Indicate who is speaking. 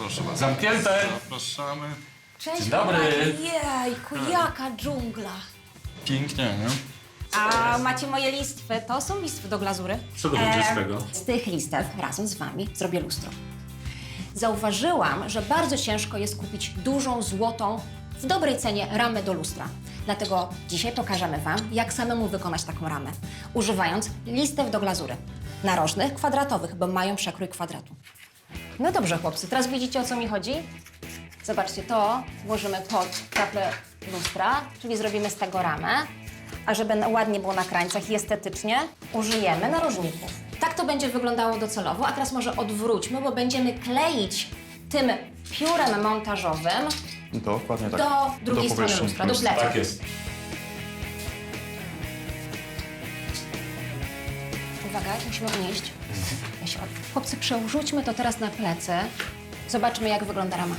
Speaker 1: Proszę bardzo.
Speaker 2: Zamknięte.
Speaker 1: Zapraszamy.
Speaker 3: Cześć,
Speaker 2: Dzień dobry.
Speaker 3: Jejku, jaka dżungla.
Speaker 1: Pięknie, nie?
Speaker 3: A macie moje listwy? To są listwy do glazury.
Speaker 2: Co to będzie z tego?
Speaker 3: Z tych listew razem z wami zrobię lustro. Zauważyłam, że bardzo ciężko jest kupić dużą, złotą, w dobrej cenie ramę do lustra. Dlatego dzisiaj pokażemy Wam, jak samemu wykonać taką ramę, używając listew do glazury. Narożnych, kwadratowych, bo mają przekrój kwadratu. No dobrze, chłopcy, teraz widzicie o co mi chodzi? Zobaczcie, to włożymy pod kaplę lustra, czyli zrobimy z tego ramę, a żeby ładnie było na krańcach i estetycznie, użyjemy narożników. Tak to będzie wyglądało docelowo, a teraz może odwróćmy, bo będziemy kleić tym piórem montażowym
Speaker 1: Dokładnie tak.
Speaker 3: do drugiej strony
Speaker 1: powierzchni
Speaker 3: lustra, do pleców.
Speaker 2: Tak jest.
Speaker 3: Uwaga, musimy unieść. Ja się od- Chłopcy, przełóżmy to teraz na plecy. Zobaczmy, jak wygląda rama.